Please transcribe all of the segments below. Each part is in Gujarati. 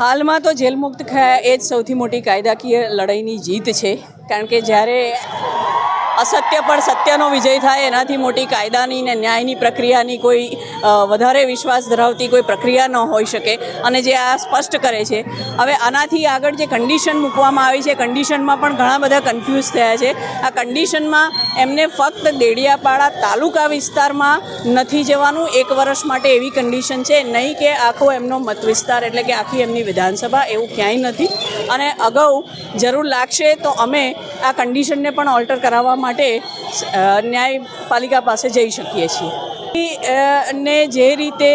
હાલમાં તો જેલ મુક્ત થયા એ જ સૌથી મોટી કાયદાકીય લડાઈની જીત છે. કારણ કે જ્યારે અસત્ય પર સત્યનો વિજય થાય, એનાથી મોટી કાયદાની ને ન્યાયની પ્રક્રિયાની કોઈ વધારે વિશ્વાસ ધરાવતી કોઈ પ્રક્રિયા ન હોઈ શકે અને જે આ સ્પષ્ટ કરે છે. હવે આનાથી આગળ જે કન્ડિશન મૂકવામાં આવી છે કન્ડિશનમાં પણ ઘણા બધા કન્ફ્યુઝ થયા છે. આ કન્ડિશનમાં એમને ફક્ત દેડિયાપાડા તાલુકા વિસ્તારમાં નથી જવાનું, એક વર્ષ માટે એવી કન્ડિશન છે. નહીં કે આખો એમનો મત વિસ્તાર એટલે કે આખી એમની વિધાનસભા, એવું ક્યાંય નથી. અને અગાઉ જરૂર લાગશે તો અમે આ કન્ડિશનને પણ ઓલ્ટર કરાવવા માટે ન્યાયપાલિકા પાસે જઈ શકીએ છીએ. ને જે રીતે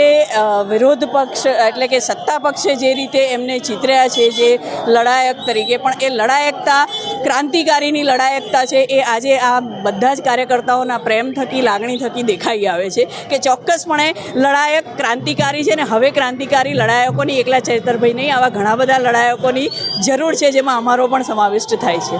વિરોધ પક્ષ એટલે કે સત્તા પક્ષે જે રીતે એમને ચિતર્યા છે, જે લડાયક તરીકે, પણ એ લડાયકતા, ક્રાંતિકારીની લડાયકતા છે, એ આજે આ બધા જ કાર્યકર્તાઓના પ્રેમ થકી, લાગણી થકી દેખાઈ આવે છે કે ચોક્કસપણે લડાયક ક્રાંતિકારી છે ને હવે ક્રાંતિકારી લડાયકોની એકલા ચેતરભાઈ નહીં, આવા ઘણા બધા લડાયકોની જરૂર છે, જેમાં અમારો પણ સમાવિષ્ટ થાય છે.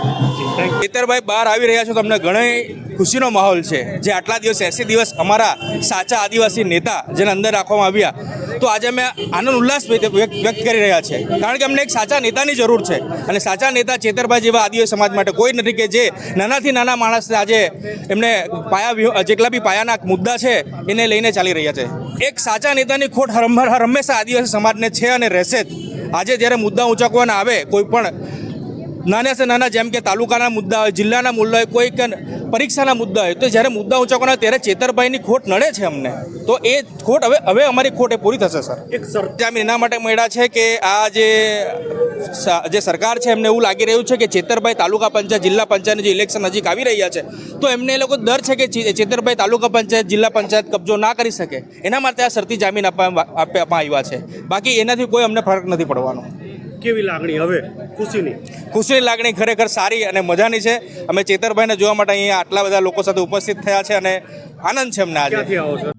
ખેતરભાઈ બહાર આવી રહ્યા છો તમને ઘણી ખુશીનો માહોલ છે જે આટલા દિવસ, એસી દિવસ અમારા સાચા આદિવાસી નેતા જેને અંદર રાખવામાં આવ્યા, તો આજે અમે આનંદ, ઉલ્લાસ વ્યક્ત કરી રહ્યા છે. કારણ કે અમને એક સાચા નેતાની જરૂર છે અને સાચા નેતા ચેતરભાઈ જેવા આદિવાસી સમાજ માટે કોઈ નથી કે જે નાનાથી નાના માણસને આજે એમને પાયા જેટલા બી પાયાના મુદ્દા છે, એને લઈને ચાલી રહ્યા છે. એક સાચા નેતાની ખોટ હંમેશા આદિવાસી સમાજને છે અને રહેશે જ. આજે જ્યારે મુદ્દા ઊંચકવાના આવે, કોઈ પણ નાના સે નાના જેમ કે તાલુકાના મુદ્દા હોય જિલ્લાના મુદ્દા હોય કોઈ પરીક્ષાના મુદ્દા હોય તો જ્યારે મુદ્દા ઊંચકવાના હોય ત્યારે ચેતરભાઈની ખોટ નડે છે અમને. તો એ ખોટ હવે હવે અમારી ખોટ એ પૂરી થશે સર. એક સર. જામીન એના માટે મળ્યા છે કે આ જે જે સરકાર છે એમને એવું લાગી રહ્યું છે કે ચેતરભાઈ તાલુકા પંચાયત જિલ્લા પંચાયતની જે ઇલેક્શન નજીક આવી રહ્યા છે તો એમને એ લોકો ડર છે કે ચેતરભાઈ તાલુકા પંચાયત જિલ્લા પંચાયત કબજો ના કરી શકે. એના માટે આ શરતી જામીન આપવા આપવામાં આવ્યા છે. બાકી એનાથી કોઈ અમને ફરક નથી પડવાનો. કેવી લાગણી હવે ખુશીની? ખુશીની લાગણી ખરેખર સારી અને મજાની છે. અમે ચેતરભાઈને જોવા માટે અહીંયા આટલા બધા લોકો સાથે ઉપસ્થિત થયા છે અને આનંદ છે અમને આજે.